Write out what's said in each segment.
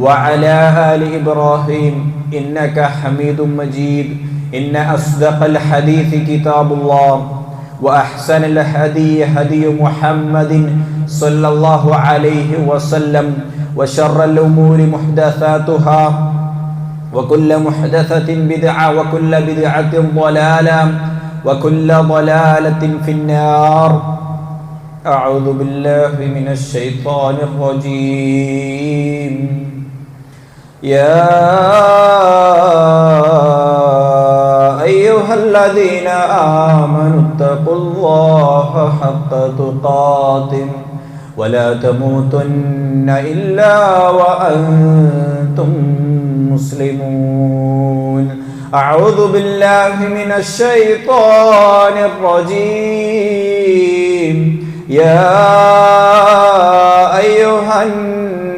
وعلى آل إبراهيم إنك حميد مجيد. إن أصدق الحديث كتاب الله وأحسن الهدي هدي محمد صلى الله عليه وسلم وشر الأمور محدثاتها وكل محدثة بدعة وكل بدعة ضلالة وكل ضلالة في النار. أعوذ بالله من الشيطان الرجيم. يا أيها الذين آمنوا اتقوا الله حق تقاته ولا تموتن إلا وأنتم مسلمون. أعوذ بالله من الشيطان الرجيم. يا أيها الناس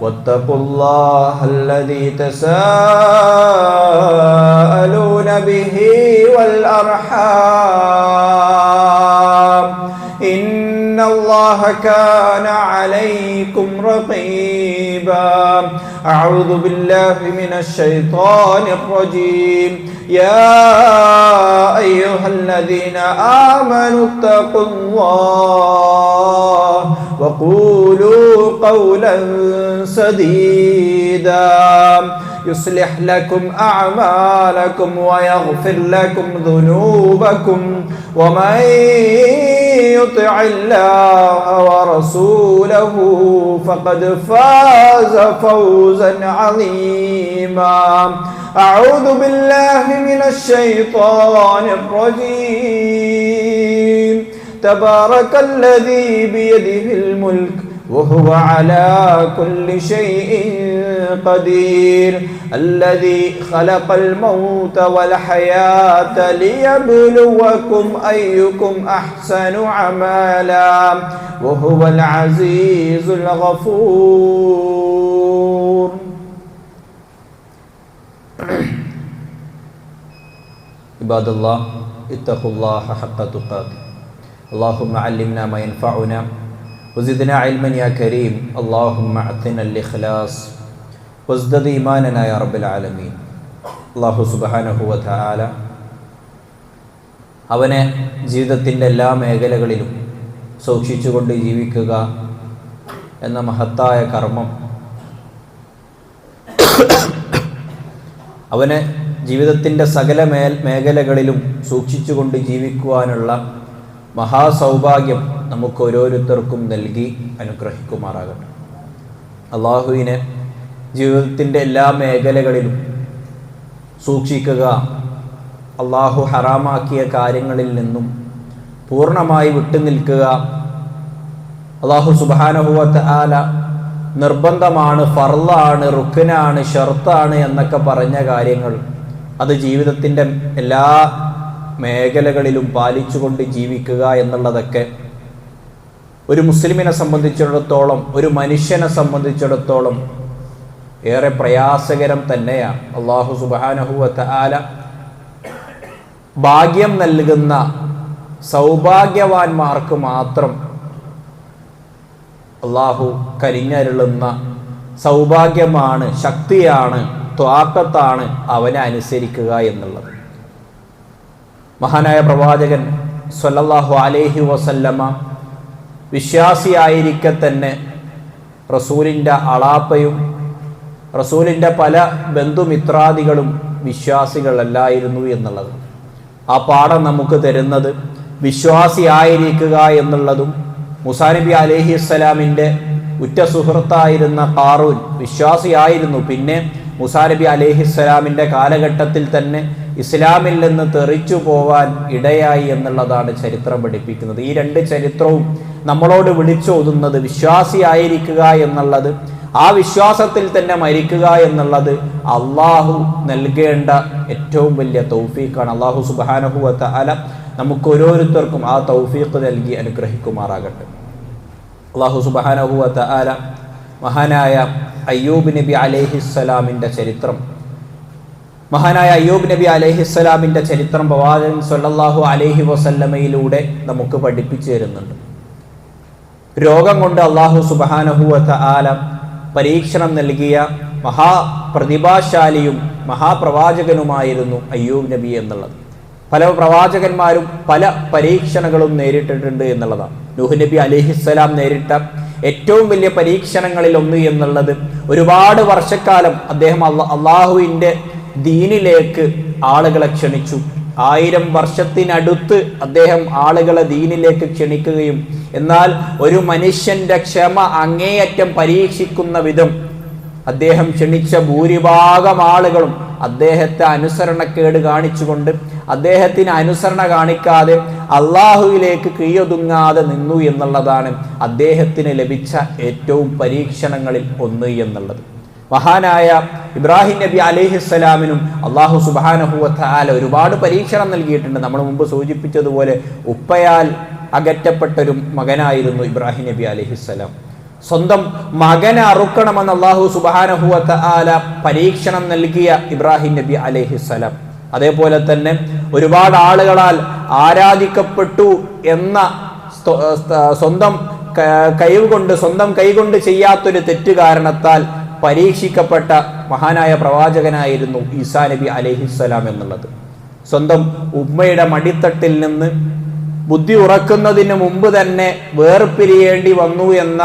واتقوا الله الذي تساءلون به والأرحام. إن الله كان عليكم رقيبا. أعوذ بالله من الشيطان الرجيم. يا أيها الذين آمنوا اتقوا الله وقولوا قولا سديدا. يصلح لكم أعمالكم ويغفر لكم ذنوبكم. ومن يطع الله ورسوله فقد فاز فوزا عظيما. أعوذ بالله من الشيطان الرجيم. تبارك الذي بيده الملك وهو على كل شيء قدير الذي خلق الموت والحياة ليبلوكم أيكم أحسن عملا وهو العزيز الغفور. عباد الله اتقوا الله حق تقاته. اللهم علمنا ما ينفعنا وزدنا علما يا كريم اللهم اعطنا الاخلاص وازدد ايماننا يا رب العالمين അള്ളാഹു സുബാനഹുവ ആല അവനെ ജീവിതത്തിൻ്റെ എല്ലാ മേഖലകളിലും സൂക്ഷിച്ചുകൊണ്ട് ജീവിക്കുക എന്ന മഹത്തായ കർമ്മം അവനെ ജീവിതത്തിൻ്റെ സകല മേൽ മേഖലകളിലും സൂക്ഷിച്ചുകൊണ്ട് ജീവിക്കുവാനുള്ള മഹാസൗഭാഗ്യം നമുക്ക് ഓരോരുത്തർക്കും നൽകി അനുഗ്രഹിക്കുമാറാകട്ടെ. അള്ളാഹുവിനെ ജീവിതത്തിന്റെ എല്ലാ മേഖലകളിലും സൂക്ഷിക്കുക അള്ളാഹു ഹറാമാക്കിയ കാര്യങ്ങളിൽ നിന്നും പൂർണമായി വിട്ടുനിൽക്കുക അള്ളാഹു സുബാനഹുവത്ത് ആല നിർബന്ധമാണ് ഫർളാണ് റുക്കനാണ് ഷർത്താണ് എന്നൊക്കെ പറഞ്ഞ കാര്യങ്ങൾ അത് ജീവിതത്തിന്റെ എല്ലാ മേഖലകളിലും പാലിച്ചുകൊണ്ട് ജീവിക്കുക എന്നുള്ളതൊക്കെ ഒരു മുസ്ലിമിനെ സംബന്ധിച്ചിടത്തോളം ഒരു മനുഷ്യനെ സംബന്ധിച്ചിടത്തോളം ഏറെ പ്രയാസകരം തന്നെയാണ് അള്ളാഹു സുബാനഹുവത്ത് ആല ഭാഗ്യം നൽകുന്ന സൗഭാഗ്യവാന്മാർക്ക് മാത്രം അള്ളാഹു കരിഞ്ഞരുളുന്ന സൗഭാഗ്യമാണ് ശക്തിയാണ് ത്വാക്കത്താണ് അവനെ അനുസരിക്കുക എന്നുള്ളത്. മഹാനായ പ്രവാചകൻ സ്വല്ലല്ലാഹു അലൈഹി വസല്ലമ വിശ്വാസിയായിരിക്കെ തന്നെ റസൂലിന്റെ അളാപ്പയും റസൂലിന്റെ പല ബന്ധുമിത്രാദികളും വിശ്വാസികളല്ലായിരുന്നു എന്നുള്ളത്. ആ പാഠം നമുക്ക് തരുന്നത് വിശ്വാസിയായിരിക്കുക എന്നുള്ളതും മുസാനബി അലഹി ഇസ്ലാമിന്റെ ഉറ്റ സുഹൃത്തായിരുന്ന കാറൂൻ വിശ്വാസിയായിരുന്നു. പിന്നെ മുസാനബി അലഹിസ്സലാമിന്റെ കാലഘട്ടത്തിൽ തന്നെ ഇസ്ലാമിൽ നിന്ന് തെറിച്ചു പോവാൻ ഇടയായി എന്നുള്ളതാണ് ചരിത്രം പഠിപ്പിക്കുന്നത്. ഈ രണ്ട് ചരിത്രവും നമ്മളോട് വിളിച്ചോതുന്നത് വിശ്വാസിയായിരിക്കുക എന്നുള്ളത് ആ വിശ്വാസത്തിൽ തന്നെ മരിക്കുക എന്നുള്ളത് അള്ളാഹു നൽകേണ്ട ഏറ്റവും വലിയ തൗഫീഖാണ്. അള്ളാഹു സുബാനഹുവത്ത അല നമുക്ക് ഓരോരുത്തർക്കും ആ തൗഫീഖ് നൽകി അനുഗ്രഹിക്കുമാറാകട്ടെ. അള്ളാഹു സുബാനഹുവത്ത അല മഹാനായ അയ്യൂബ് നബി അലേഹിസ്സലാമിന്റെ ചരിത്രം മഹാനായ അയ്യൂബ് നബി അലഹിസ്സലാമിന്റെ ചരിത്രം പ്രവാചകൻ സൊല്ലാഹു അലൈഹി വസല്ലമയിലൂടെ നമുക്ക് പഠിപ്പിച്ചു തരുന്നുണ്ട്. രോഗം കൊണ്ട് അള്ളാഹു സുബാനഹുവത്ത ആല പരീക്ഷണം നൽകിയ മഹാപ്രതിഭാശാലിയും മഹാപ്രവാചകനുമായിരുന്നു അയ്യൂബ് നബി എന്നുള്ളത്. പല പ്രവാചകന്മാരും പല പരീക്ഷണങ്ങളും നേരിട്ടിട്ടുണ്ട് എന്നുള്ളതാണ്. നൂഹ് നബി അലിഹിസ്സലാം നേരിട്ട ഏറ്റവും വലിയ പരീക്ഷണങ്ങളിൽ ഒന്ന് എന്നുള്ളത് ഒരുപാട് വർഷക്കാലം അദ്ദേഹം അള്ള അള്ളാഹുവിന്റെ ദീനിലേക്ക് ആളുകളെ ക്ഷണിച്ചു. ആയിരം വർഷത്തിനടുത്ത് അദ്ദേഹം ആളുകളെ ദീനിലേക്ക് ക്ഷണിക്കുകയും എന്നാൽ ഒരു മനുഷ്യന്റെ ക്ഷമ അങ്ങേയറ്റം പരീക്ഷിക്കുന്ന വിധം അദ്ദേഹം ക്ഷണിച്ച ഭൂരിഭാഗം ആളുകളും അദ്ദേഹത്തെ അനുസരണക്കേട് കാണിച്ചുകൊണ്ട് അദ്ദേഹത്തിന് അനുസരണ കാണിക്കാതെ അള്ളാഹുവിലേക്ക് കീയൊതുങ്ങാതെ നിന്നു എന്നുള്ളതാണ് അദ്ദേഹത്തിന് ലഭിച്ച ഏറ്റവും പരീക്ഷണങ്ങളിൽ ഒന്ന് എന്നുള്ളത്. മഹാനായ ഇബ്രാഹിം നബി അലിഹിസ്സലാമിനും അള്ളാഹു സുബാനഹുവല ഒരുപാട് പരീക്ഷണം നൽകിയിട്ടുണ്ട്. നമ്മൾ മുമ്പ് സൂചിപ്പിച്ചതുപോലെ ഉപ്പയാൽ അകറ്റപ്പെട്ടൊരു മകനായിരുന്നു ഇബ്രാഹിം നബി അലിഹിസ്സലാം സ്വന്തം മകനെ അറുക്കണമെന്ന് അള്ളാഹു സുബാനഹുവത്ത ആല പരീക്ഷണം നൽകിയ ഇബ്രാഹിം നബി അലിഹിസ്സലാം അതേപോലെ തന്നെ ഒരുപാട് ആളുകളാൽ ആരാധിക്കപ്പെട്ടു എന്ന സ്വന്തം കൈവ് കൊണ്ട് സ്വന്തം കൈകൊണ്ട് ചെയ്യാത്തൊരു തെറ്റ് കാരണത്താൽ പരീക്ഷിക്കപ്പെട്ട മഹാനായ പ്രവാചകനായിരുന്നു ഈസാ നബി അലഹിസ്സലാം എന്നുള്ളത്. സ്വന്തം ഉമ്മയുടെ മടിത്തട്ടിൽ നിന്ന് ബുദ്ധി ഉറക്കുന്നതിന് മുമ്പ് തന്നെ വേർപിരിയേണ്ടി വന്നു എന്ന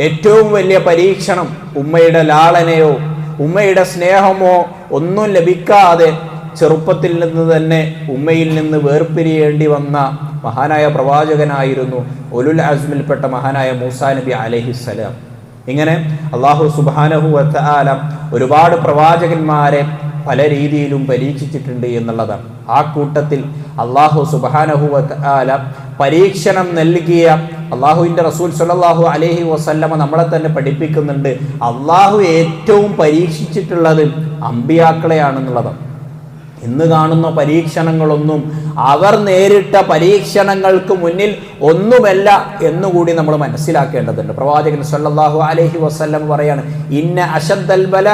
ഏറ്റവും വലിയ പരീക്ഷണം ഉമ്മയുടെ ലാളനയോ ഉമ്മയുടെ സ്നേഹമോ ഒന്നും ലഭിക്കാതെ ചെറുപ്പത്തിൽ നിന്ന് തന്നെ ഉമ്മയിൽ നിന്ന് വേർപിരിയേണ്ടി വന്ന മഹാനായ പ്രവാചകനായിരുന്നു ഒലുൽ അസ്മിൽപ്പെട്ട മഹാനായ മൂസാ നബി അലഹിസ്സലാം ഇങ്ങനെ അള്ളാഹു സുബാനഹു വത്താല ഒരുപാട് പ്രവാചകന്മാരെ പല രീതിയിലും പരീക്ഷിച്ചിട്ടുണ്ട് എന്നുള്ളതാണ്. ആ കൂട്ടത്തിൽ അള്ളാഹു സുബാനഹു വത്താല പരീക്ഷണം നൽകിയ അള്ളാഹുവിന്റെ റസൂൽ സല്ലാഹു അലഹി വസല്ലമ നമ്മളെ തന്നെ പഠിപ്പിക്കുന്നുണ്ട്. അള്ളാഹു ഏറ്റവും പരീക്ഷിച്ചിട്ടുള്ളത് അമ്പിയാക്കളെയാണെന്നുള്ളതാണ്. ഇന്ന് കാണുന്ന പരീക്ഷണങ്ങളൊന്നും അവർ നേരിട്ട പരീക്ഷണങ്ങൾക്ക് മുന്നിൽ ഒന്നുമല്ല എന്നുകൂടി നമ്മൾ മനസ്സിലാക്കേണ്ടതുണ്ട്. പ്രവാചകൻ സല്ലാഹു അലഹി വസല്ലം പറയാണ് ഇന്ന അശദ്ദൽ ബല.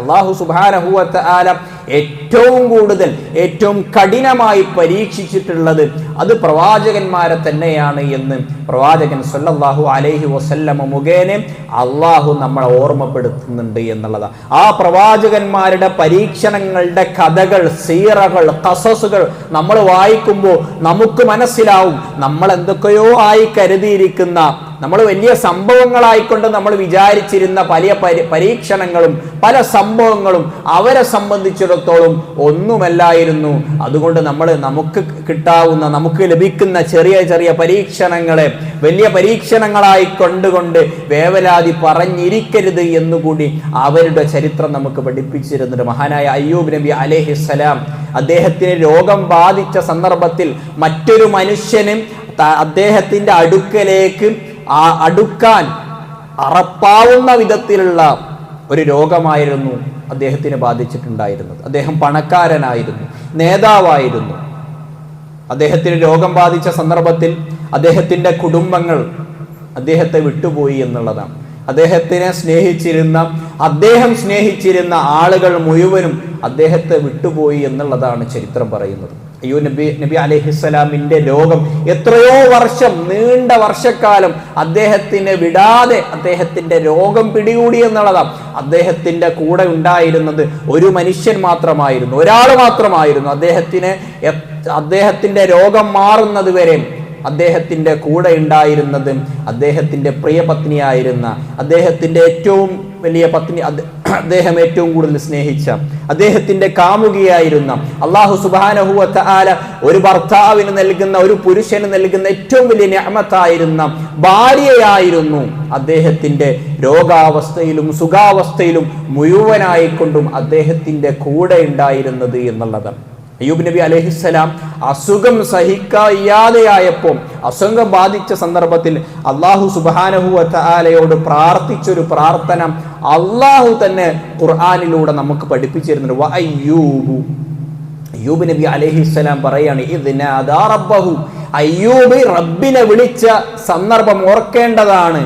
അള്ളാഹു സുബാനഹുവത്ത ആല ഏറ്റവും കൂടുതൽ ഏറ്റവും കഠിനമായി പരീക്ഷിച്ചിട്ടുള്ളത് അത് പ്രവാചകന്മാരെ തന്നെയാണ് എന്ന് പ്രവാചകൻ സല്ലാഹു അലൈഹി വസല്ലമ മുഖേന അള്ളാഹു നമ്മളെ ഓർമ്മപ്പെടുത്തുന്നുണ്ട് എന്നുള്ളതാണ് ആ പ്രവാചകന്മാരുടെ പരീക്ഷണങ്ങളുടെ കഥകൾ സീറകൾ കസസുകൾ നമ്മൾ വായിക്കുമ്പോൾ നമുക്ക് മനസ്സിലാവും. നമ്മൾ എന്തൊക്കെയോ ആയി കരുതിയിരിക്കുന്ന നമ്മൾ വലിയ സംഭവങ്ങളായിക്കൊണ്ട് നമ്മൾ വിചാരിച്ചിരുന്ന പല പരീക്ഷണങ്ങളും പല സംഭവങ്ങളും അവരെ സംബന്ധിച്ചിടത്തോളം ഒന്നുമല്ലായിരുന്നു. അതുകൊണ്ട് നമ്മൾ നമുക്ക് കിട്ടാവുന്ന നമുക്ക് ലഭിക്കുന്ന ചെറിയ ചെറിയ പരീക്ഷണങ്ങളെ വലിയ പരീക്ഷണങ്ങളായി കൊണ്ടുകൊണ്ട് വേവലാതി പറഞ്ഞിരിക്കരുത് എന്നുകൂടി അവരുടെ ചരിത്രം നമുക്ക് പഠിപ്പിച്ചിരുന്നുണ്ട് മഹാനായ അയ്യൂബ് നബി അലേഹിസ്സലാം അദ്ദേഹത്തിന് രോഗം ബാധിച്ച സന്ദർഭത്തിൽ മറ്റൊരു മനുഷ്യനും അദ്ദേഹത്തിന്റെ അടുക്കലേക്ക് ആ അടുക്കാൻ അറപ്പാവുന്ന വിധത്തിലുള്ള ഒരു രോഗമായിരുന്നു അദ്ദേഹത്തിന് ബാധിച്ചിട്ടുണ്ടായിരുന്നത്. അദ്ദേഹം പണക്കാരനായിരുന്നു നേതാവായിരുന്നു. അദ്ദേഹത്തിന് രോഗം ബാധിച്ച സന്ദർഭത്തിൽ അദ്ദേഹത്തിന്റെ കുടുംബങ്ങൾ അദ്ദേഹത്തെ വിട്ടുപോയി എന്നുള്ളതാണ്. അദ്ദേഹത്തിനെ സ്നേഹിച്ചിരുന്ന അദ്ദേഹം സ്നേഹിച്ചിരുന്ന ആളുകൾ മുഴുവനും അദ്ദേഹത്തെ വിട്ടുപോയി എന്നുള്ളതാണ് ചരിത്രം പറയുന്നത്. അയ്യോ നബി നബി അലഹിസ്സലാമിന്റെ ലോകം എത്രയോ വർഷം നീണ്ട വർഷക്കാലം അദ്ദേഹത്തിന് വിടാതെ അദ്ദേഹത്തിന്റെ രോഗം പിടികൂടി എന്നുള്ളതാണ് അദ്ദേഹത്തിന്റെ കൂടെ ഉണ്ടായിരുന്നത് ഒരു മനുഷ്യൻ മാത്രമായിരുന്നു ഒരാൾ മാത്രമായിരുന്നു. അദ്ദേഹത്തിന് അദ്ദേഹത്തിന്റെ രോഗം മാറുന്നത് വരെ അദ്ദേഹത്തിന്റെ കൂടെ ഉണ്ടായിരുന്നത് അദ്ദേഹത്തിന്റെ പ്രിയപത്നിയായിരുന്ന അദ്ദേഹത്തിന്റെ ഏറ്റവും വലിയ പത്നി അദ്ദേ- അദ്ദേഹം ഏറ്റവും കൂടുതൽ സ്നേഹിച്ച അദ്ദേഹത്തിന്റെ കാമുകിയായിരുന്ന അള്ളാഹു സുബാനഹുവത്ത ആല ഒരു ഭർത്താവിന് നൽകുന്ന ഒരു പുരുഷന് നൽകുന്ന ഏറ്റവും വലിയ ഞാമത്തായിരുന്ന ഭാര്യയായിരുന്നു അദ്ദേഹത്തിന്റെ രോഗാവസ്ഥയിലും സുഖാവസ്ഥയിലും മുഴുവനായിക്കൊണ്ടും അദ്ദേഹത്തിന്റെ കൂടെ ഉണ്ടായിരുന്നത് എന്നുള്ളതാണ്. അയ്യൂബ് നബി അലഹിസ്സലാം അസുഖം സഹിക്കാതെയായപ്പോൾ അസുഖം ബാധിച്ച സന്ദർഭത്തിൽ അള്ളാഹു സുബാനഹുവലയോട് പ്രാർത്ഥിച്ചൊരു പ്രാർത്ഥന അള്ളാഹു തന്നെ ഖുർആാനിലൂടെ നമുക്ക് പഠിപ്പിച്ചിരുന്നുണ്ട്. അയ്യൂബു. അയ്യൂബ് നബി അലഹിസ്സലാം പറയാണ് ഇതിന് അതാറബ്ബഹു അയ്യൂബ് റബ്ബിനെ വിളിച്ച സന്ദർഭം ഓർക്കേണ്ടതാണ്.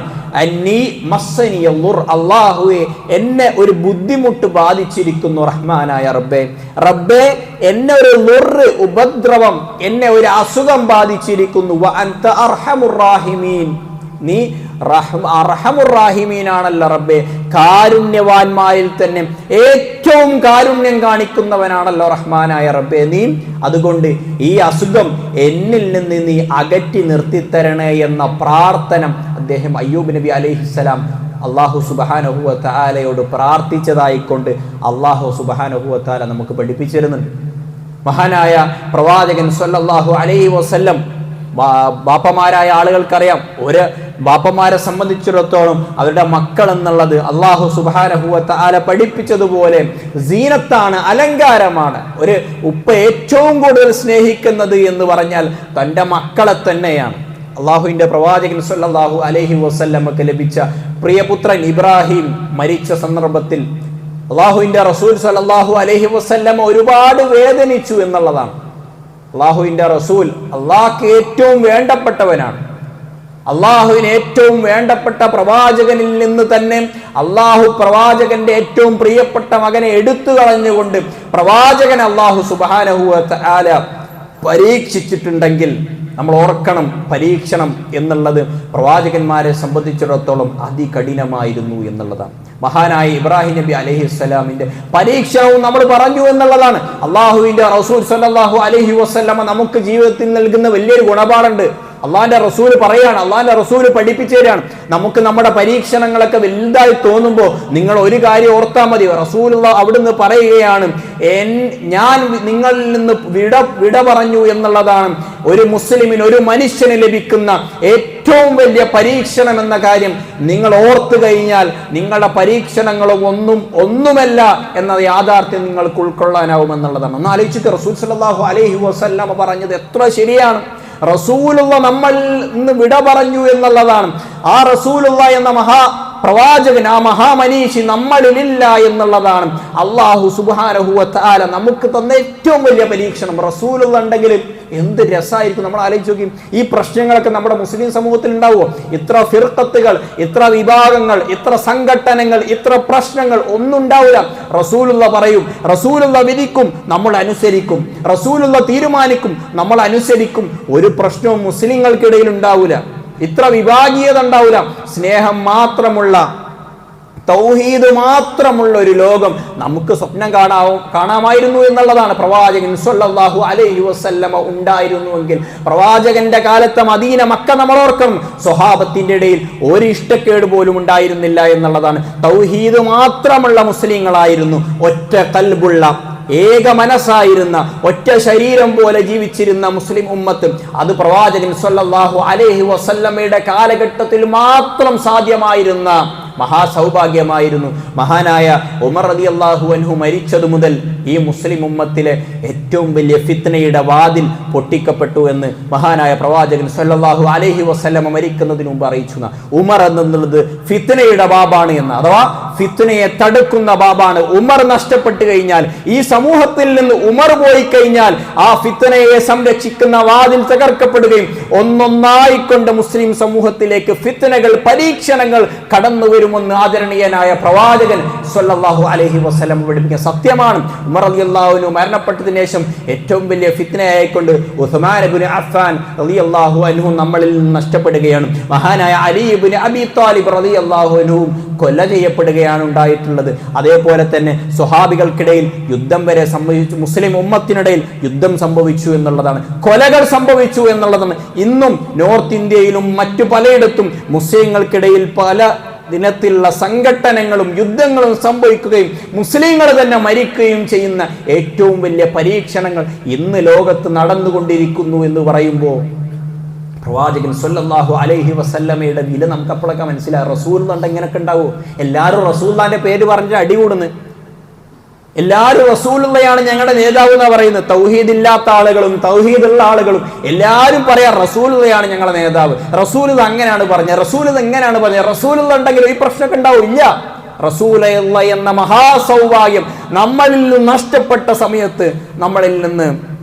അള്ളാഹുവെ എന്നെ ഒരു ബുദ്ധിമുട്ട് ബാധിച്ചിരിക്കുന്നു റഹ്മാനായ റബ്ബെ. റബ്ബെ എന്നെ ഒരു ലുറ് ഉപദ്രവം എന്നെ ഒരു അസുഖം ബാധിച്ചിരിക്കുന്നു. നീ റഹമുറാഹിമീനാണല്ല റബ്ബെ. കാരുണ്യവാന്മാരിൽ തന്നെ ഏറ്റവും കാരുണ്യം കാണിക്കുന്നവനാണല്ലോ റഹ്മാനായ റബ്ബെ. നീ അതുകൊണ്ട് ഈ അസുഖം എന്നിൽ നിന്ന് നീ അകറ്റി നിർത്തിത്തരണേ എന്ന പ്രാർത്ഥന അദ്ദേഹം അയ്യൂബ് നബി അലൈഹിസ്സലാം അള്ളാഹു സുബാനഹുവ താലയോട് പ്രാർത്ഥിച്ചതായിക്കൊണ്ട് അള്ളാഹു സുബാനഹുവ താല നമുക്ക് പഠിപ്പിച്ചിരുന്നുണ്ട്. മഹാനായ പ്രവാചകൻ സല്ലല്ലാഹു അലൈ വസല്ലം ബാപ്പമാരായ ആളുകൾക്കറിയാം. ഒരു ബാപ്പമാരെ സംബന്ധിച്ചിടത്തോളം അവരുടെ മക്കൾ എന്നുള്ളത് അള്ളാഹു സുബാനഹുവത്ത ആല പഠിപ്പിച്ചതുപോലെ സീനത്താണ് അലങ്കാരമാണ്. ഒരു ഉപ്പ ഏറ്റവും കൂടുതൽ സ്നേഹിക്കുന്നത് എന്ന് പറഞ്ഞാൽ തന്റെ മക്കളെ തന്നെയാണ്. അള്ളാഹുവിന്റെ പ്രവാചകൻ സല്ലാഹു അലഹി വസല്ലമക്ക് ലഭിച്ച പ്രിയപുത്രൻ ഇബ്രാഹിം മരിച്ച സന്ദർഭത്തിൽ അള്ളാഹുവിന്റെ റസൂൽ സല്ലാഹു അലഹി വസ്ല്ലമ്മ ഒരുപാട് വേദനിച്ചു എന്നുള്ളതാണ്. അള്ളാഹുവിന്റെ റസൂൽ അള്ളാഹ്ക്ക് ഏറ്റവും വേണ്ടപ്പെട്ടവനാണ്. അള്ളാഹുവിന് ഏറ്റവും വേണ്ടപ്പെട്ട പ്രവാചകനിൽ നിന്ന് തന്നെ അള്ളാഹു പ്രവാചകന്റെ ഏറ്റവും പ്രിയപ്പെട്ട മകനെ എടുത്തു കളഞ്ഞുകൊണ്ട് പ്രവാചകൻ അള്ളാഹു സുബാനഹു പരീക്ഷിച്ചിട്ടുണ്ടെങ്കിൽ നമ്മൾ ഓർക്കണം പരീക്ഷണം എന്നുള്ളത് പ്രവാചകന്മാരെ സംബന്ധിച്ചിടത്തോളം അതികഠിനമായിരുന്നു എന്നുള്ളതാണ്. മഹാനായ ഇബ്രാഹിം നബി അലഹി വസ്സലാമിന്റെ പരീക്ഷണവും നമ്മൾ പറഞ്ഞു എന്നുള്ളതാണ്. അള്ളാഹുവിന്റെ റസൂൽ സല്ലാഹു അലഹി വസല്ലമ നമുക്ക് ജീവിതത്തിൽ നൽകുന്ന വലിയൊരു ഗുണപാടുണ്ട്. അള്ളാഹിന്റെ റസൂൽ പറയാണ് അള്ളാഹിന്റെ റസൂൽ പഠിപ്പിച്ചു തരാണ് നമുക്ക് നമ്മുടെ പരീക്ഷണങ്ങളൊക്കെ വലുതായി തോന്നുമ്പോൾ നിങ്ങൾ ഒരു കാര്യം ഓർത്താൽ മതി. റസൂലുള്ള അവിടുന്ന് പറയുകയാണ് ഞാൻ നിങ്ങളിൽ നിന്ന് വിട വിട പറഞ്ഞു എന്നുള്ളതാണ് ഒരു മുസ്ലിമിന് ഒരു മനുഷ്യന് ലഭിക്കുന്ന ഏറ്റവും വലിയ പരീക്ഷണം എന്ന കാര്യം നിങ്ങൾ ഓർത്തു കഴിഞ്ഞാൽ നിങ്ങളുടെ പരീക്ഷണങ്ങളും ഒന്നും ഒന്നുമല്ല എന്ന യാഥാർത്ഥ്യം നിങ്ങൾക്ക് ഉൾക്കൊള്ളാനാവും എന്നുള്ളതാണ് ഒന്ന് ആലോചിച്ചിട്ട് റസൂൽ സല്ലല്ലാഹു അലഹി വസല്ലമ പറഞ്ഞത് എത്ര ശരിയാണ്. റസൂലുള്ള നമ്മൾ ഇന്ന് വിട പറഞ്ഞു എന്നുള്ളതാണ്. ആ റസൂലുള്ള എന്ന മഹാ പ്രവാചകൻ ആ മഹാമനീഷി നമ്മളിലില്ല എന്നുള്ളതാണ്. അള്ളാഹു സുബാനഹുവ താല നമുക്ക് തന്ന ഏറ്റവും വലിയ പരീക്ഷണം റസൂലുള്ള ഉണ്ടെങ്കിൽ എന്ത് രസമായിരിക്കും നമ്മൾ ആലോചിച്ച് നോക്കി. ഈ പ്രശ്നങ്ങളൊക്കെ നമ്മുടെ മുസ്ലിം സമൂഹത്തിൽ ഉണ്ടാവുമോ? ഇത്ര ഫിർക്കത്തുകൾ ഇത്ര വിഭാഗങ്ങൾ ഇത്ര സംഘടനകൾ ഇത്ര പ്രശ്നങ്ങൾ ഒന്നും ഉണ്ടാവില്ല. റസൂലുള്ള പറയും റസൂലുള്ള വിധിക്കും നമ്മൾ അനുസരിക്കും. റസൂലുള്ള തീരുമാനിക്കും നമ്മൾ അനുസരിക്കും. ഒരു പ്രശ്നവും മുസ്ലിങ്ങൾക്കിടയിൽ ഉണ്ടാവില്ല. ഇത്ര വിഭാഗീയത ഉണ്ടാവില്ല. സ്നേഹം മാത്രമുള്ള തൗഹീദ് മാത്രമുള്ള ഒരു ലോകം നമുക്ക് സ്വപ്നം കാണാവും കാണാമായിരുന്നു എന്നുള്ളതാണ്. പ്രവാചകൻ സല്ലല്ലാഹു അലൈഹി വസല്ലമ ഉണ്ടായിരുന്നുവെങ്കിൽ പ്രവാചകന്റെ കാലത്തെ മദീന മക്ക നമ്മളോർക്കും ഓർക്കണം സ്വഹാബത്തിന്റെ ഇടയിൽ ഒരു ഇഷ്ടക്കേട് പോലും ഉണ്ടായിരുന്നില്ല എന്നുള്ളതാണ്. തൗഹീദ് മാത്രമുള്ള മുസ്ലിങ്ങളായിരുന്നു. ഒറ്റ കൽബുള്ള ഏക മനസ്സായിരുന്ന ഒറ്റ ശരീരം പോലെ ജീവിച്ചിരുന്ന മുസ്ലിം ഉമ്മത്ത് അത് പ്രവാചകൻ സല്ലല്ലാഹു അലൈഹി വസല്ലമയുടെ കാലഘട്ടത്തിൽ മാത്രം സാധ്യമായിരുന്ന മഹാസൗഭാഗ്യമായിരുന്നു. മഹാനായ ഉമർ അലി അള്ളാഹു അൻഹു മരിച്ചതു മുതൽ ഈ മുസ്ലിം ഉമ്മത്തിലെ ഏറ്റവും വലിയ ഫിത്നയുടെ വാതിൽ പൊട്ടിക്കപ്പെട്ടു എന്ന് മഹാനായ പ്രവാചകൻ സല്ലാഹു അലഹി വസ്ലമ മരിക്കുന്നതിന് മുമ്പ് അറിയിച്ചു. ഉമർ എന്നുള്ളത് ഫിത്നയുടെ ബാബാണ് എന്ന്. അഥവാ ഫിത്നയെ തടുക്കുന്ന ബാബാണ്. ഉമർ നഷ്ടപ്പെട്ടു കഴിഞ്ഞാൽ ഈ സമൂഹത്തിൽ നിന്ന് ഉമർ പോയി കഴിഞ്ഞാൽ ആ ഫിത്നയെ സംരക്ഷിക്കുന്ന വാതിൽ തകർക്കപ്പെടുകയും ഒന്നൊന്നായിക്കൊണ്ട് മുസ്ലിം സമൂഹത്തിലേക്ക് ഫിത്നകൾ പരീക്ഷണങ്ങൾ കടന്നു വരുമെന്ന് ആദരണീയനായ പ്രവാചകൻ സല്ലല്ലാഹു അലഹി വസ്ലം വിളിപ്പിക്കുന്ന സത്യമാണ്. ഉമർ മരണപ്പെട്ടതിനു ശേഷം ഏറ്റവും വലിയ ഫിത്നയായിക്കൊണ്ട് ഉസ്മാൻ ഇബ്നു അഫ്ഫാൻ റളിയല്ലാഹു അൻഹു നമ്മളിൽ നിന്ന് നഷ്ടപ്പെടുകയാണ്. മഹാനായ അലി ഇബ്നു അബി താലിബ് റളിയല്ലാഹു അൻഹുവും കൊല ചെയ്യപ്പെടുകയാണ് ഉണ്ടായിട്ടുള്ളത്. അതേപോലെ തന്നെ സ്വഹാബികൾക്കിടയിൽ യുദ്ധം വരെ സംഭവിച്ചു. മുസ്ലിം ഉമ്മത്തിനിടയിൽ യുദ്ധം സംഭവിച്ചു എന്നുള്ളതാണ്. കൊലകൾ സംഭവിച്ചു എന്നുള്ളതാണ്. ഇന്നും നോർത്ത് ഇന്ത്യയിലും മറ്റു പലയിടത്തും മുസ്ലിങ്ങൾക്കിടയിൽ പല ദിനത്തിലുള്ള സംഘട്ടനങ്ങളും യുദ്ധങ്ങളും സംഭവിക്കുകയും മുസ്ലിങ്ങൾ തന്നെ മരിക്കുകയും ചെയ്യുന്ന ഏറ്റവും വലിയ പരീക്ഷണങ്ങൾ ഇന്ന് ലോകത്ത് നടന്നുകൊണ്ടിരിക്കുന്നു എന്ന് പറയുമ്പോൾ പ്രവാചകൻ സൊല്ലാഹു അലൈഹി വസല്ലമയുടെ വില നമുക്ക് അപ്പോഴൊക്കെ മനസ്സിലായി റസൂൽ എന്നുണ്ട് ഇങ്ങനെയൊക്കെ ഉണ്ടാവും? എല്ലാവരും റസൂല്ലാന്റെ പേര് പറഞ്ഞിട്ട് അടികൂടുന്നു എല്ലാവരും റസൂലുള്ളയാണ് ഞങ്ങളുടെ നേതാവ് എന്നാ പറയുന്നത്. തൗഹീദ് ഇല്ലാത്ത ആളുകളും തൗഹീദ് ഉള്ള ആളുകളും എല്ലാവരും പറയാ റസൂലുള്ളയാണ് ഞങ്ങളുടെ നേതാവ്. റസൂൽ ഇത് അങ്ങനെയാണ് പറഞ്ഞത്. റസൂൽ ഇത് എങ്ങനെയാണ് പറഞ്ഞത്. റസൂലുള്ള ഉണ്ടെങ്കിലും ഈ പ്രശ്നമൊക്കെ ഉണ്ടാവും ഇല്ല റസൂലുള്ള എന്ന മഹാസൗഭാഗ്യം നമ്മളിൽ നിന്ന് നഷ്ടപ്പെട്ട സമയത്ത് നമ്മളിൽ നിന്ന്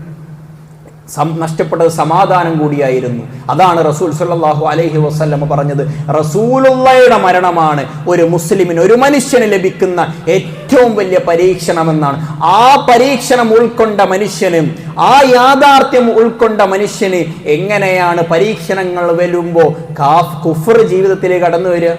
നഷ്ടപ്പെട്ടത് സമാധാനം കൂടിയായിരുന്നു. അതാണ് റസൂൽ സല്ലല്ലാഹു അലൈഹി വസല്ലമ പറഞ്ഞത്. റസൂലുള്ളയുടെ മരണമാണ് ഒരു മുസ്ലിമിന് ഒരു മനുഷ്യന് ലഭിക്കുന്ന ഏറ്റവും വലിയ പരീക്ഷണമെന്നാണ്. ആ പരീക്ഷണം ഉൾക്കൊണ്ട മനുഷ്യന് ആ യാഥാർത്ഥ്യം ഉൾക്കൊണ്ട മനുഷ്യന് എങ്ങനെയാണ് പരീക്ഷണങ്ങൾ വരുമ്പോൾ കാഫ് കുഫർ ജീവിതത്തിലേക്ക് കടന്നു വരിക?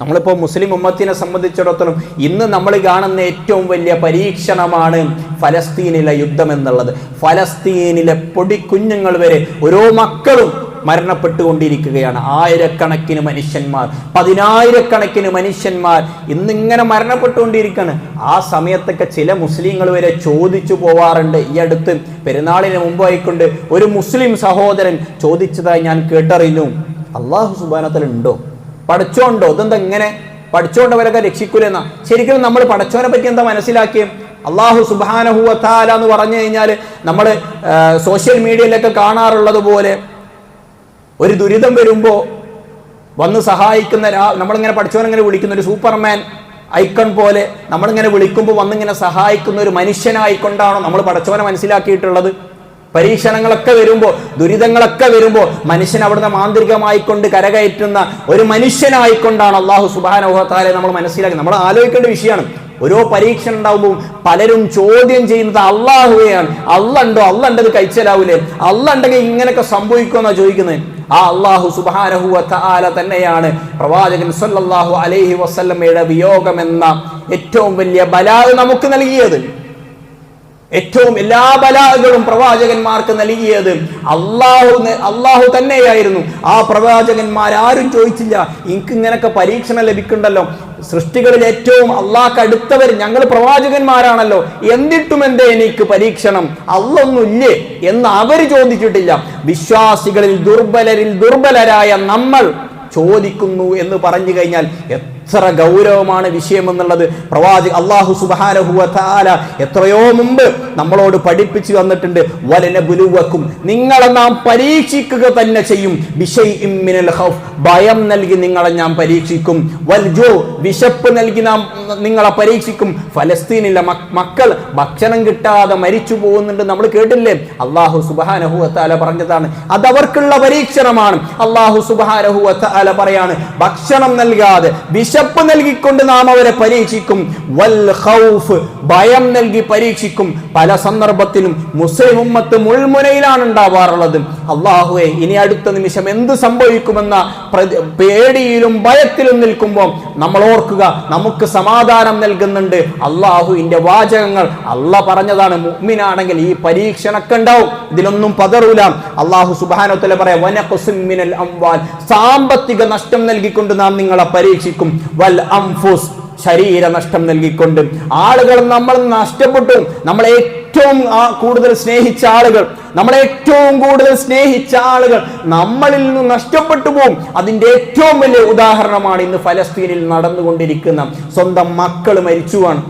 നമ്മളിപ്പോൾ മുസ്ലിം ഉമ്മത്തിനെ സംബന്ധിച്ചിടത്തോളം ഇന്ന് നമ്മൾ കാണുന്ന ഏറ്റവും വലിയ പരീക്ഷണമാണ് ഫലസ്തീനിലെ യുദ്ധം എന്നുള്ളത്. ഫലസ്തീനിലെ പൊടിക്കുഞ്ഞുങ്ങൾ വരെ ഓരോ മക്കളും മരണപ്പെട്ടുകൊണ്ടിരിക്കുകയാണ്. ആയിരക്കണക്കിന് മനുഷ്യന്മാർ പതിനായിരക്കണക്കിന് മനുഷ്യന്മാർ ഇന്നിങ്ങനെ മരണപ്പെട്ടുകൊണ്ടിരിക്കുകയാണ്. ആ സമയത്തൊക്കെ ചില മുസ്ലിങ്ങൾ വരെ ചോദിച്ചു പോവാറുണ്ട്. ഈ അടുത്ത് പെരുന്നാളിന് മുമ്പായിക്കൊണ്ട് ഒരു മുസ്ലിം സഹോദരൻ ചോദിച്ചതായി ഞാൻ കേട്ടറിഞ്ഞു അള്ളാഹു സുബാനത്തിൽ ഉണ്ടോ? പഠിച്ചോണ്ടോ? ഇതെന്താ ഇങ്ങനെ പഠിച്ചോണ്ടവരൊക്കെ രക്ഷിക്കൂലെന്നാ? ശരിക്കും നമ്മൾ പഠിച്ചവനെ പറ്റി എന്താ മനസ്സിലാക്കിയത് അള്ളാഹു സുബാനഹുവത്താല എന്ന് പറഞ്ഞു കഴിഞ്ഞാൽ നമ്മൾ സോഷ്യൽ മീഡിയയിലൊക്കെ കാണാറുള്ളത് പോലെ ഒരു ദുരിതം വരുമ്പോൾ വന്ന് സഹായിക്കുന്ന നമ്മളിങ്ങനെ പഠിച്ചവനിങ്ങനെ വിളിക്കുന്ന ഒരു സൂപ്പർമാൻ ഐക്കൺ പോലെ നമ്മളിങ്ങനെ വിളിക്കുമ്പോൾ വന്നിങ്ങനെ സഹായിക്കുന്ന ഒരു മനുഷ്യനായിക്കൊണ്ടാണോ നമ്മൾ പഠിച്ചവനെ മനസ്സിലാക്കിയിട്ടുള്ളത്? പരീക്ഷണങ്ങളൊക്കെ വരുമ്പോൾ ദുരിതങ്ങളൊക്കെ വരുമ്പോൾ മനുഷ്യൻ അവിടുന്ന് മാന്ത്രികമായിക്കൊണ്ട് കരകയറ്റുന്ന ഒരു മനുഷ്യനായിക്കൊണ്ടാണ് അള്ളാഹു സുബാനോഹത്താലെ നമ്മൾ മനസ്സിലാക്കി നമ്മൾ ആലോചിക്കേണ്ട വിഷയമാണ്. ഓരോ പരീക്ഷണം ഉണ്ടാകുമ്പോൾ പലരും ചോദ്യം ചെയ്യുന്നത് അള്ളാഹുവെയാണ്. അള്ളണ്ടോ? അള്ളണ്ടത് കഴിച്ചലാവൂലേ? അല്ല ഉണ്ടെങ്കിൽ ഇങ്ങനെയൊക്കെ സംഭവിക്കുമെന്നാണ് ചോദിക്കുന്നത്. ആ അള്ളാഹു സുബാനഹു അല തന്നെയാണ് പ്രവാചകൻ സല്ലാഹു അലൈഹി വസ്ല്ലമ്മയുടെ വിയോഗം എന്ന ഏറ്റവും വലിയ ബലാവ് നമുക്ക് നൽകിയത്. ഏറ്റവും എല്ലാ ബലാകളും പ്രവാചകന്മാർക്ക് നൽകിയത് അള്ളാഹു അള്ളാഹു തന്നെയായിരുന്നു. ആ പ്രവാചകന്മാർ ആരും ചോദിച്ചില്ല എനിക്ക് ഇങ്ങനൊക്കെ പരീക്ഷണം ലഭിക്കണ്ടല്ലോ? സൃഷ്ടികളിൽ ഏറ്റവും അള്ളാഹ്ക്ക് അടുത്തവർ ഞങ്ങൾ പ്രവാചകന്മാരാണല്ലോ. എന്നിട്ടും എന്തേ എനിക്ക് പരീക്ഷണം? അല്ലൊന്നുമില്ലേ എന്ന് അവർ ചോദിച്ചിട്ടില്ല. വിശ്വാസികളിൽ ദുർബലരിൽ ദുർബലരായ നമ്മൾ ചോദിക്കുന്നു എന്ന് പറഞ്ഞു കഴിഞ്ഞാൽ എത്ര ഗൗരവമാണ് വിഷയം എന്നുള്ളത് പ്രവാചക അള്ളാഹു സുബാനഹുവ താല എത്രയോ മുമ്പ് നമ്മളോട് പഠിപ്പിച്ചു തന്നിട്ടുണ്ട്. വലന ബുലുവക്കും നിങ്ങളെ നാം പരീക്ഷിക്കുക തന്നെ ചെയ്യും. മിനൽ ഖൗഫ്. ഭയം നൽകി നിങ്ങളെ ഞാൻ പരീക്ഷിക്കും. വൽ വൽജോ വിശപ്പ് നൽകി നാം നിങ്ങളെ പരീക്ഷിക്കും. ഫലസ്തീനിലെ മക്- മക്കൾ ഭക്ഷണം കിട്ടാതെ മരിച്ചു പോകുന്നുണ്ട് നമ്മൾ കേട്ടില്ലേ? അള്ളാഹു സുബാനഹു താല പറഞ്ഞതാണ്. അതവർക്കുള്ള പരീക്ഷണമാണ്. അള്ളാഹു സുബാനഹു താല പറയാണ് ഭക്ഷണം നൽകാതെ വിശപ്പ് നൽകിക്കൊണ്ട് നാം അവരെ പരീക്ഷിക്കും. വൽ ഖൗഫ് ഭയം നൽകി പരീക്ഷിക്കും. പല സന്ദർഭത്തിലും മുസ്ലിം ഉമ്മത്ത് മുൾമുനയിലാണ് ഉണ്ടാവാറുള്ളത് അള്ളാഹുവെ ഇനി അടുത്ത നിമിഷം എന്ത് സംഭവിക്കുമെന്ന പേടിയിലും ഭയത്തിലും നിൽക്കുമ്പോൾ നമ്മൾ ഓർക്കുക നമുക്ക് സമാധാനം നൽകുന്നുണ്ട്. അള്ളാഹുവിന്റെ വാചകങ്ങൾ അള്ള പറഞ്ഞതാണ്. മുഗ്മിനാണെങ്കിൽ ഈ പരീക്ഷണൊക്കെ ഉണ്ടാവും. ഇതിലൊന്നും പതറൂല. അള്ളാഹു സുബാനോത്തല പറയാം സാമ്പത്തിക നഷ്ടം നൽകിക്കൊണ്ട് നാം നിങ്ങളെ പരീക്ഷിക്കും. വൽ അംഫുസ് ശരീര നഷ്ടം നൽകിക്കൊണ്ട് ആളുകൾ നമ്മൾ നഷ്ടപ്പെട്ടു. നമ്മളെ ഏറ്റവും കൂടുതൽ സ്നേഹിച്ച ആളുകൾ നമ്മളെ ഏറ്റവും കൂടുതൽ സ്നേഹിച്ച ആളുകൾ നമ്മളിൽ നിന്ന് നഷ്ടപ്പെട്ടു പോകും അതിന്റെ ഏറ്റവും വലിയ ഉദാഹരണമാണ് ഇന്ന് ഫലസ്തീനിൽ നടന്നുകൊണ്ടിരിക്കുന്ന സ്വന്തം മക്കൾ മരിച്ചുവാണ്.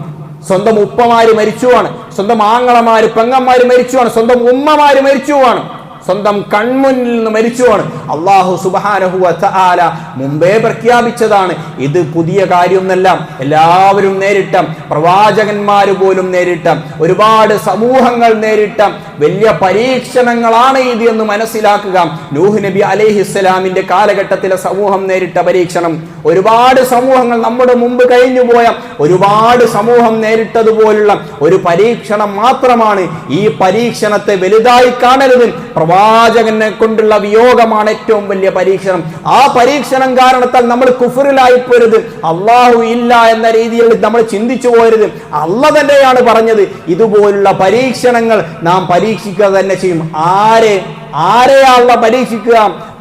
സ്വന്തം ഉപ്പമാര് മരിച്ചുവാണ്. സ്വന്തം ആങ്ങളമാര് പെങ്ങന്മാര് മരിച്ചുവാണ്. സ്വന്തം ഉമ്മമാര് മരിച്ചുവാണ്. സ്വന്തം കൺമുന്നിൽ നിന്ന് മരിച്ചുവാണ്. അള്ളാഹു സുബാനഹുവ ആല മുമ്പേ പ്രഖ്യാപിച്ചതാണ്. ഇത് പുതിയ കാര്യമൊന്നല്ല. എല്ലാവരും നേരിട്ട പ്രവാചകന്മാർ പോലും നേരിട്ട ഒരുപാട് സമൂഹങ്ങൾ നേരിട്ട വലിയ പരീക്ഷണങ്ങളാണ് ഇത് എന്ന് മനസ്സിലാക്കുക. നൂഹ് നബി അലൈഹിസ്സലാമിന്റെ കാലഘട്ടത്തിലെ സമൂഹം നേരിട്ട പരീക്ഷണം. ഒരുപാട് സമൂഹങ്ങൾ നമ്മുടെ മുമ്പ് കഴിഞ്ഞു പോയ ഒരുപാട് സമൂഹം നേരിട്ടതുപോലുള്ള ഒരു പരീക്ഷണം മാത്രമാണ്. ഈ പരീക്ഷണത്തെ വലുതായി കാണരുത്. പ്രവാചകനെ കൊണ്ടുള്ള വിയോഗമാണ് ഏറ്റവും വലിയ പരീക്ഷണം. ആ പരീക്ഷണം കാരണത്താൽ നമ്മൾ കുഫറിലായി പോരുത് അള്ളാഹു ഇല്ല എന്ന രീതിയിൽ നമ്മൾ ചിന്തിച്ചു പോരുത്. അല്ല തന്നെയാണ് പറഞ്ഞത്. ഇതുപോലുള്ള പരീക്ഷണങ്ങൾ നാം പരീക്ഷിക്കുക തന്നെ ചെയ്യും. ആരെ? ആരെയാണല്ലോ പരീക്ഷിക്കുക?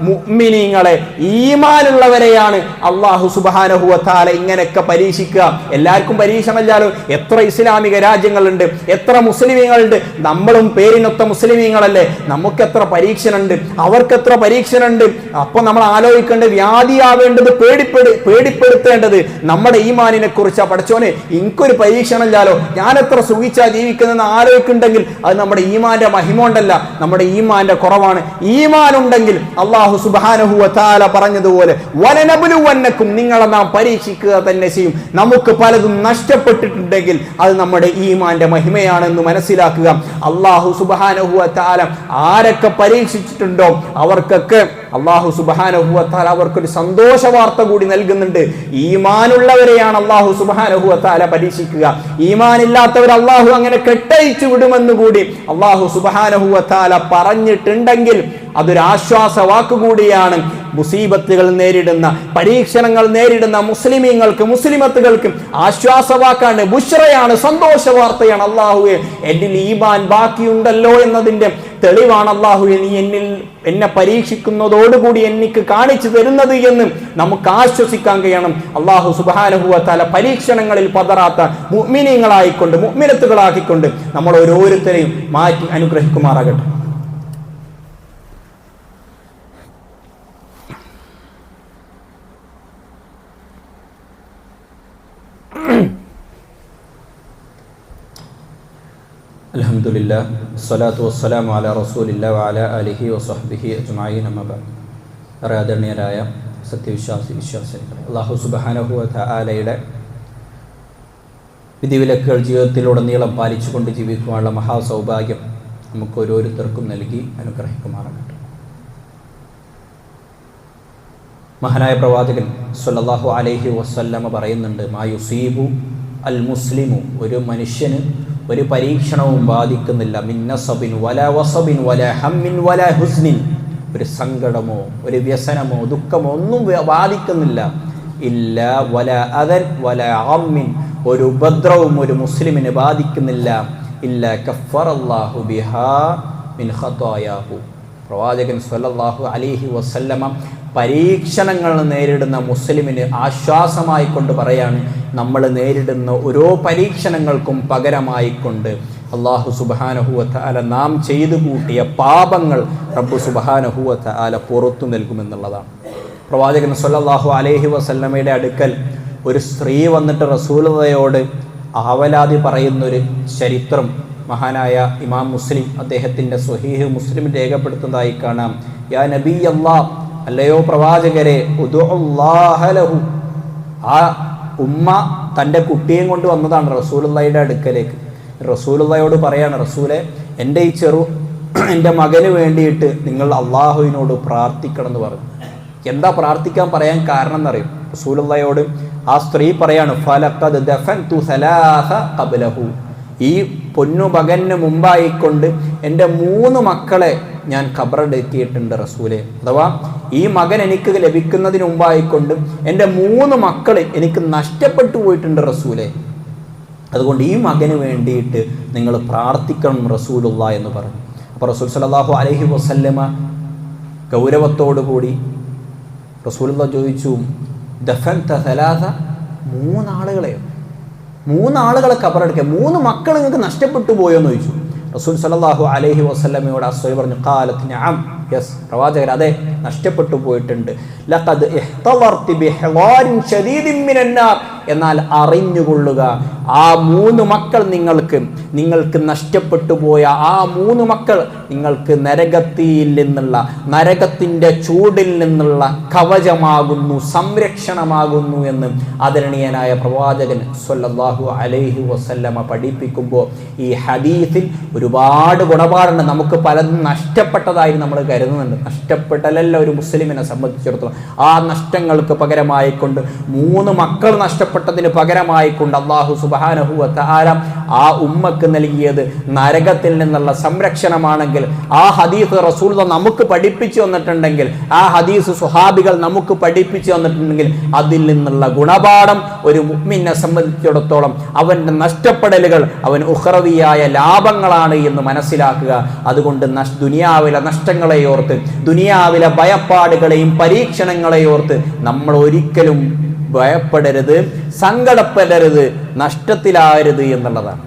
മുഅ്മിനീങ്ങളെ. ഈമാനുള്ളവരെയാണ് അള്ളാഹു സുബാനഹുവത്താല ഇങ്ങനെയൊക്കെ പരീക്ഷിക്കുക. എല്ലാവർക്കും പരീക്ഷണമില്ലാലോ എത്ര ഇസ്ലാമിക രാജ്യങ്ങളുണ്ട് എത്ര മുസ്ലിമീങ്ങളുണ്ട്. നമ്മളും പേരിനൊത്ത മുസ്ലിമീങ്ങളല്ലേ. നമുക്ക് എത്ര പരീക്ഷണുണ്ട് അവർക്ക് എത്ര പരീക്ഷണുണ്ട്. അപ്പൊ നമ്മൾ ആലോചിക്കേണ്ടത് വ്യാധിയാവേണ്ടത് പേടിപ്പെടു പേടിപ്പെടുത്തേണ്ടത് നമ്മുടെ ഈമാനിനെ കുറിച്ചാ പഠിച്ചോനെ എനിക്കൊരു പരീക്ഷണമല്ലാലോ ഞാൻ എത്ര സുഖിച്ചാ ജീവിക്കുന്നതെന്ന് ആലോചിക്കുന്നുണ്ടെങ്കിൽ അത് നമ്മുടെ ഈമാന്റെ മഹിമ ഉണ്ടല്ല നമ്മുടെ ഈമാന്റെ കുറവാണ് ഈമാൻ ഉണ്ടെങ്കിൽ അള്ളാഹു സുബാനഹുവ താല പറഞ്ഞതുപോലെ വലനബുലുവന്നക്കും നിങ്ങളെ നാം പരീക്ഷിക്കുക തന്നെ ചെയ്യും. നമുക്ക് പലതും നഷ്ടപ്പെട്ടിട്ടുണ്ടെങ്കിൽ അത് നമ്മുടെ ഈമാന്റെ മഹിമയാണെന്ന് മനസ്സിലാക്കുക. അള്ളാഹു സുബാനഹുവ താല ആരൊക്കെ പരീക്ഷിച്ചിട്ടുണ്ടോ? അവർക്കൊക്കെ അള്ളാഹു സുബാനഹുവത്താൽ അവർക്കൊരു സന്തോഷ വാർത്ത കൂടി നൽകുന്നുണ്ട്. ഈമാനുള്ളവരെയാണ് അള്ളാഹു സുബാനഹുവത്താല പരീക്ഷിക്കുക. ഈമാനില്ലാത്തവർ അള്ളാഹു അങ്ങനെ കെട്ടയിച്ചു വിടുമെന്ന് കൂടി അള്ളാഹു സുബാനഹുവത്താല പറഞ്ഞിട്ടുണ്ടെങ്കിൽ അതൊരു ആശ്വാസ വാക്കുകൂടിയാണ് മുസീബത്തുകൾ നേരിടുന്ന പരീക്ഷണങ്ങൾ നേരിടുന്ന മുസ്ലിമീങ്ങൾക്ക് മുസ്ലിമത്തുകൾക്കും ആശ്വാസവാക്കാണ് ബുഷറയാണ് സന്തോഷ വാർത്തയാണ് അള്ളാഹുവെ. എന്നിൽ ഈമാൻ ബാക്കിയുണ്ടല്ലോ എന്നതിന്റെ തെളിവാണ് അള്ളാഹുവെ. നീ എന്നിൽ എന്നെ പരീക്ഷിക്കുന്നതോടുകൂടി എനിക്ക് കാണിച്ചു തരുന്നത് എന്ന് നമുക്ക് ആശ്വസിക്കാൻ കഴിയണം. അള്ളാഹു സുബാനഹുവ പരീക്ഷണങ്ങളിൽ പതറാത്ത മുഗ്മിനീങ്ങളായിക്കൊണ്ട് മുഗ്മിനത്തുകളാക്കിക്കൊണ്ട് നമ്മൾ ഓരോരുത്തരെയും മാറ്റി അനുഗ്രഹിക്കുമാറാകട്ടെ. അലഹമുല്ല സ്വലാത്തു വസ്സലാം അല റസൂലില്ല വാല അലിഹി വസ്ഹബിഹി അജ്മായി നമ്മ ഏറെ സത്യവിശ്വാസി വിശ്വാസി അള്ളാഹു സുബാനഹു ആലയുടെ വിധിവിലക്കുകൾ ജീവിതത്തിലുടനീളം പാലിച്ചുകൊണ്ട് ജീവിക്കുവാനുള്ള മഹാസൗഭാഗ്യം നമുക്ക് ഓരോരുത്തർക്കും നൽകി അനുഗ്രഹിക്കുമാറാകട്ടെ. മഹാനായ പ്രവാചകൻ സല്ലല്ലാഹു അലൈഹി വസല്ലമ പറയുന്നുണ്ട് മാ യുസീബു അൽ മുസ്ലിമു ഒരു മനുഷ്യന് ഒരു പരീക്ഷണവും ബാധിക്കുന്നില്ല. മിന്നസബിൻ വല വസബിൻ വല ഹമ്മിൻ വല ഹുസ്നിൻ. ഒരു സങ്കടമോ ഒരു വ്യസനമോ ദുഃഖമോ ഒന്നും ബാധിക്കുന്നില്ല. ഇല്ല വല അതൻ വല അമ്മിൻ. ഒരു ഉപദ്രവവും ഒരു മുസ്ലിമിന് ബാധിക്കുന്നില്ല. ഇല്ല കഫറല്ലാഹു ബിഹാ മിൻ ഖതായാഹു. പ്രവാചകൻ സല്ലല്ലാഹു അലൈഹി വസല്ലമ പരീക്ഷണങ്ങൾ നേരിടുന്ന മുസ്ലിമിന് ആശ്വാസമായി കൊണ്ട് പറയാണ് നമ്മൾ നേരിടുന്ന ഓരോ പരീക്ഷണങ്ങൾക്കും പകരമായിക്കൊണ്ട് അള്ളാഹു സുബാനഹുവത്ത അല നാം ചെയ്തു കൂട്ടിയ പാപങ്ങൾ റബ്ബു സുബാനഹുവത്ത അല പുറത്തു നൽകുമെന്നുള്ളതാണ്. പ്രവാചകൻ സ്വല്ലല്ലാഹു അലൈഹി വസല്ലമയുടെ അടുക്കൽ ഒരു സ്ത്രീ വന്നിട്ട് റസൂലതയോട് ആവലാതി പറയുന്നൊരു ചരിത്രം മഹാനായ ഇമാം മുസ്ലിം അദ്ദേഹത്തിന്റെ സ്വഹീഹ് മുസ്ലിം രേഖപ്പെടുത്തുന്നതായി കാണാം. യാ നബി അല്ലാ അല്ലയോ പ്രവാചകരെ ആ ഉമ്മ തന്റെ കുട്ടിയെയും കൊണ്ട് വന്നതാണ് റസൂലുള്ളയുടെ അടുക്കലേക്ക്. റസൂലുള്ളയോട് പറയാണ് റസൂലെ എന്റെ ഈ ചെറു എന്റെ മകന് വേണ്ടിയിട്ട് നിങ്ങൾ അള്ളാഹുവിനോട് പ്രാർത്ഥിക്കണം എന്ന് പറഞ്ഞു. എന്താ പ്രാർത്ഥിക്കാൻ പറയാൻ കാരണം എന്നറിയും? റസൂലുള്ളയോട് ആ സ്ത്രീ പറയാണ് സലാഹ ഖബ്ലഹു. ഈ പൊന്നു മകന് മുമ്പായിക്കൊണ്ട് എന്റെ മൂന്ന് മക്കളെ ഞാൻ ഖബറടക്കിയിട്ടുണ്ട് റസൂലെ. അഥവാ ഈ മകൻ എനിക്ക് ലഭിക്കുന്നതിന് മുമ്പായിക്കൊണ്ട് എന്റെ മൂന്ന് മക്കൾ എനിക്ക് നഷ്ടപ്പെട്ടു പോയിട്ടുണ്ട് റസൂലെ. അതുകൊണ്ട് ഈ മകന് വേണ്ടിയിട്ട് നിങ്ങൾ പ്രാർത്ഥിക്കണം റസൂലുള്ള എന്ന് പറഞ്ഞു. അപ്പോൾ റസൂൽ സലാഹു അലഹി വസല്ലമ ഗൗരവത്തോടു കൂടി റസൂലുള്ള ചോദിച്ചു ദഫൻ തലാഥ മൂന്നാളുകളെയോ മൂന്നാളുകളെ കബറെടുക്കുക മൂന്ന് മക്കൾ നിങ്ങൾക്ക് നഷ്ടപ്പെട്ടു പോയോ എന്ന് ചോദിച്ചു. റസൂൽ സലാഹു അലഹി വസല്ലമയോട് അസ്വയ പറഞ്ഞു കാലത്ത് ഞാൻ യെസ് പ്രവാചകർ അതെ നഷ്ടപ്പെട്ടു പോയിട്ടുണ്ട്. എന്നാൽ അറിഞ്ഞുകൊള്ളുക ആ മൂന്ന് മക്കൾ നിങ്ങൾക്ക് നിങ്ങൾക്ക് നഷ്ടപ്പെട്ടു പോയ ആ മൂന്ന് മക്കൾ നിങ്ങൾക്ക് നരകത്തിയിൽ നിന്നുള്ള നരകത്തിന്റെ ചൂടിൽ നിന്നുള്ള കവചമാകുന്നു സംരക്ഷണമാകുന്നു എന്ന് ആദരണീയനായ പ്രവാചകൻ സൊല്ലാഹു അലൈഹി വസല്ലമ പഠിപ്പിക്കുമ്പോൾ ഈ ഹദീസിൽ ഒരുപാട് ഗുണപാടുണ്ട്. നമുക്ക് പലതും നഷ്ടപ്പെട്ടതായി നമ്മൾ കരുതുന്നുണ്ട്. നഷ്ടപ്പെട്ടലല്ല ഒരു മുസ്ലിമിനെ സംബന്ധിച്ചിടത്തോളം. ആ നഷ്ടങ്ങൾക്ക് പകരമായിക്കൊണ്ട് മൂന്ന് മക്കൾ നഷ്ടപ്പെട്ടതിന് പകരമായിക്കൊണ്ട് അള്ളാഹു സുബാനഹുവ താരം ആ ഉമ്മക്ക് നൽകിയത് നരകത്തിൽ നിന്നുള്ള സംരക്ഷണമാണെങ്കിൽ ആ ഹദീസ് റസൂൾ നമുക്ക് പഠിപ്പിച്ചു വന്നിട്ടുണ്ടെങ്കിൽ ആ ഹദീസ് സുഹാബികൾ നമുക്ക് പഠിപ്പിച്ചു വന്നിട്ടുണ്ടെങ്കിൽ അതിൽ നിന്നുള്ള ഗുണപാഠം ഒരു മുഹ്മിനെ സംബന്ധിച്ചിടത്തോളം അവന്റെ നഷ്ടപ്പെടലുകൾ അവൻ ഉഹ്റവിയായ ലാഭങ്ങളാണ് എന്ന് മനസ്സിലാക്കുക. അതുകൊണ്ട് ദുനിയാവിലെ നഷ്ടങ്ങളെ ഓർത്ത് ദുനിയാവിലെ ഭയപ്പാടുകളെയും പരീക്ഷണങ്ങളെ ഓർത്ത് നമ്മൾ ഒരിക്കലും ഭയപ്പെടരുത് സങ്കടപ്പെടരുത് നഷ്ടത്തിലാകരുത് എന്നുള്ളതാണ്.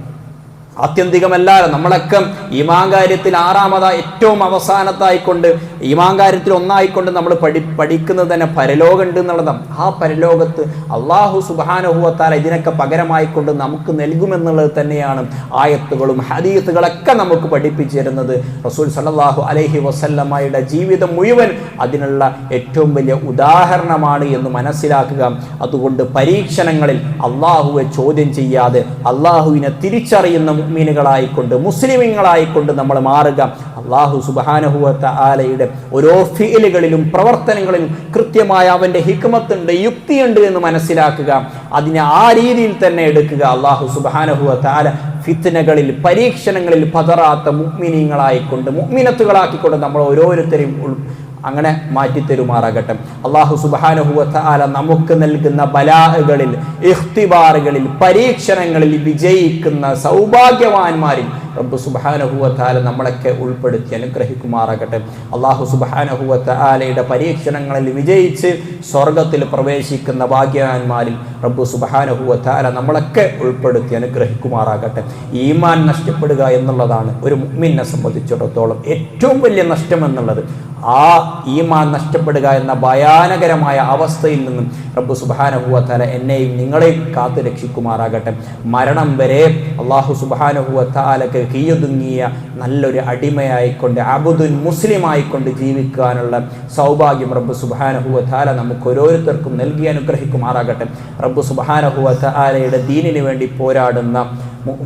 ആത്യന്തികമല്ലാതെ നമ്മളൊക്കെ ഈമാങ്കാര്യത്തിൽ ആറാമതായി ഏറ്റവും അവസാനത്തായിക്കൊണ്ട് ഈമാങ്കാര്യത്തിൽ ഒന്നായിക്കൊണ്ട് നമ്മൾ പഠി പഠിക്കുന്നത് തന്നെ പരലോകമുണ്ട് എന്നുള്ളതാണ്. ആ പരലോകത്ത് അള്ളാഹു സുബാനുഭവത്താൽ ഇതിനൊക്കെ പകരമായിക്കൊണ്ട് നമുക്ക് നൽകുമെന്നുള്ളത് തന്നെയാണ് ആയത്തുകളും ഹദീത്തുകളൊക്കെ നമുക്ക് പഠിപ്പിച്ചു തരുന്നത്. റസൂൽ സലാഹു അലഹി വസല്ലമ്മയുടെ ജീവിതം മുഴുവൻ അതിനുള്ള ഏറ്റവും വലിയ ഉദാഹരണമാണ് എന്ന് മനസ്സിലാക്കുക. അതുകൊണ്ട് പരീക്ഷണങ്ങളിൽ അള്ളാഹുവെ ചോദ്യം ചെയ്യാതെ അള്ളാഹുവിനെ തിരിച്ചറിയുന്ന മുഅ്മിനുകളായിക്കൊണ്ട് മുസ്ലിമീങ്ങളായിക്കൊണ്ട് നമ്മൾ മാറുക. അള്ളാഹു സുബാനഹുവത്ത ആലയുടെ ഓരോ ഫീലുകളിലും പ്രവർത്തനങ്ങളിലും കൃത്യമായ അവന്റെ ഹിക്മത്തുണ്ട് യുക്തിയുണ്ട് എന്ന് മനസ്സിലാക്കുക. അതിനെ ആ രീതിയിൽ തന്നെ എടുക്കുക. അള്ളാഹു സുബാനഹുവത്ത ആല ഫിത്തനകളിൽ പരീക്ഷണങ്ങളിൽ പതറാത്ത മുഗ്മിനീങ്ങളായിക്കൊണ്ട് മുഗ്മിനത്തുകളാക്കിക്കൊണ്ട് നമ്മൾ ഓരോരുത്തരെയും അങ്ങനെ മാറ്റിത്തരുമാറാകട്ടെ. അള്ളാഹു സുബാനുഹുവത്ത ആല നമുക്ക് നൽകുന്ന ബലാഹുകളിൽ ഇഖ്തിബാറുകളിൽ പരീക്ഷണങ്ങളിൽ വിജയിക്കുന്ന സൗഭാഗ്യവാന്മാരിൽ റബ്ബ് സുബാനഹുവത്താല നമ്മളൊക്കെ ഉൾപ്പെടുത്തി അനുഗ്രഹിക്കുമാറാകട്ടെ. അള്ളാഹു സുബാനഹുവത്ത ആലയുടെ പരീക്ഷണങ്ങളിൽ വിജയിച്ച് സ്വർഗത്തിൽ പ്രവേശിക്കുന്ന ഭാഗ്യവാന്മാരിൽ റബ്ബ് സുബാനഹുവത്താല നമ്മളൊക്കെ ഉൾപ്പെടുത്തി അനുഗ്രഹിക്കുമാറാകട്ടെ. ഈമാൻ നഷ്ടപ്പെടുക എന്നുള്ളതാണ് ഒരു മുഗ്മിനെ സംബന്ധിച്ചിടത്തോളം ഏറ്റവും വലിയ നഷ്ടം എന്നുള്ളത് ആ ഈമാൻ നഷ്ടപ്പെടുക എന്ന ഭയാനകരമായ അവസ്ഥയിൽ നിന്നും റബ്ബ് സുബാനഹുവത്താല എന്നെയും നിങ്ങളെയും കാത്തു രക്ഷിക്കുമാറാകട്ടെ. മരണം വരെ അള്ളാഹു സുബാനഹുവത്താലക്ക് കീയൊതുങ്ങിയ നല്ലൊരു അടിമയായിക്കൊണ്ട് അബുദുൻ മുസ്ലിം ആയിക്കൊണ്ട് ജീവിക്കാനുള്ള സൗഭാഗ്യം റബ്ബ് സുബാനഹുവത്താല നമുക്ക് ഓരോരുത്തർക്കും നൽകി അനുഗ്രഹിക്കുമാറാകട്ടെ. റബ്ബ് സുബാനഹുവത്താലയുടെ ദീനിന് വേണ്ടി പോരാടുന്ന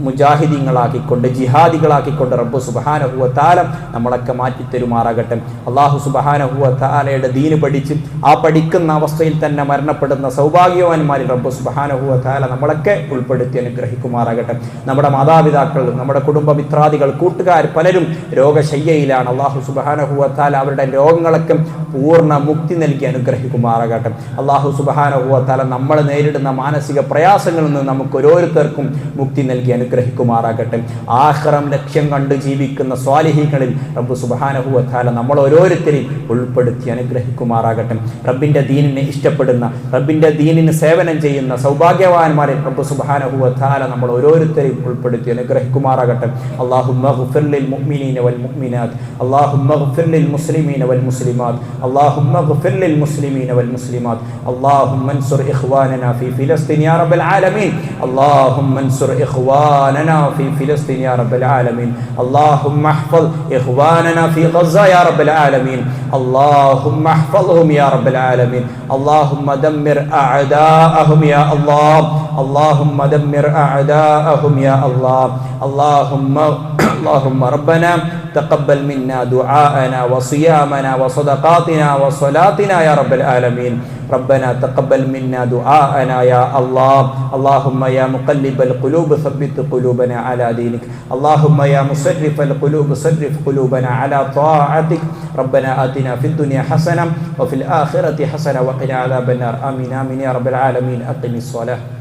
മുജാഹിദീങ്ങളാക്കിക്കൊണ്ട് ജിഹാദികളാക്കിക്കൊണ്ട് റബ്ബു സുബാനഹുവ താലം നമ്മളൊക്കെ മാറ്റിത്തരുമാറാകട്ടെ. അള്ളാഹു സുബാനഹുവ താലയുടെ ദീന് പഠിച്ച് ആ പഠിക്കുന്ന അവസ്ഥയിൽ തന്നെ മരണപ്പെടുന്ന സൗഭാഗ്യവാന്മാരിൽ റബ്ബു സുബാനഹുവ താല നമ്മളൊക്കെ ഉൾപ്പെടുത്തി അനുഗ്രഹിക്കുമാറാകട്ടെ. നമ്മുടെ മാതാപിതാക്കൾ നമ്മുടെ കുടുംബമിത്രാദികൾ കൂട്ടുകാർ പലരും രോഗശയ്യയിലാണ്. അള്ളാഹു സുബാനഹുവ താല അവരുടെ രോഗങ്ങളൊക്കെ പൂർണ മുക്തി നൽകി അനുഗ്രഹിക്കുമാറാകട്ടെ. അള്ളാഹു സുബാനഹുവ താല നമ്മൾ നേരിടുന്ന മാനസിക പ്രയാസങ്ങളിൽ നിന്ന് നമുക്ക് ഓരോരുത്തർക്കും മുക്തി നൽകി അനുഗ്രഹിക്കുമാറാകട്ടെ ആഹ്റം ലക്ഷ്യം കണ്ട് ജീവിക്കുന്ന സ്വാലിഹികളിൽ റബ്ബ് സുബാനഹുവത്താല നമ്മൾ ഓരോരുത്തരെയും ഉൾപ്പെടുത്തി അനുഗ്രഹിക്കുമാറാകട്ടെ റബ്ബിൻ്റെ ദീനിനെ ഇഷ്ടപ്പെടുന്ന റബ്ബിൻ്റെ ദീനിന് സേവനം ചെയ്യുന്ന സൗഭാഗ്യവാന്മാരെ റബ്ബ് സുബാനഹുവത്താല നമ്മൾ ഓരോരുത്തരെയും ഉൾപ്പെടുത്തി അനുഗ്രഹിക്കുമാറാകട്ടെ അള്ളാഹുലിൽ മുഅ്മിനീന വൽ മുഅ്മിനാത്ത് അള്ളാഹുലിൽ മുസ്ലിമീന വൽ മുസ്ലിമാത്ത് അള്ളാഹുലിൽ മുസ്ലിമീന വൽ മുസ്ലിമാത്ത് اللهم انصر إخواننا في فلسطين يا رب العالمين اللهم انصر إخواننا في فلسطين يا رب العالمين. اللهم احفظ إخواننا في غزة يا رب العالمين. اللهم احفظهم يا رب العالمين. اللهم دمر أعداءهم يا الله. اللهم دمر أعداءهم يا الله. اللهم اللهم ربنا تقبل منا دعاءنا وصيامنا وصدقاتنا وصلاتنا يا رب العالمين. ربنا تقبل منا دعاءنا يا الله. اللهم يا مقلب القلوب ثبت قلوبنا على دينك. اللهم يا مصرف القلوب صرف قلوبنا على طاعتك. ربنا آتنا في الدنيا حسنة وفي الآخرة حسنة وقنا عذاب النار. آمين آمين يا رب العالمين. أقم الصلاة.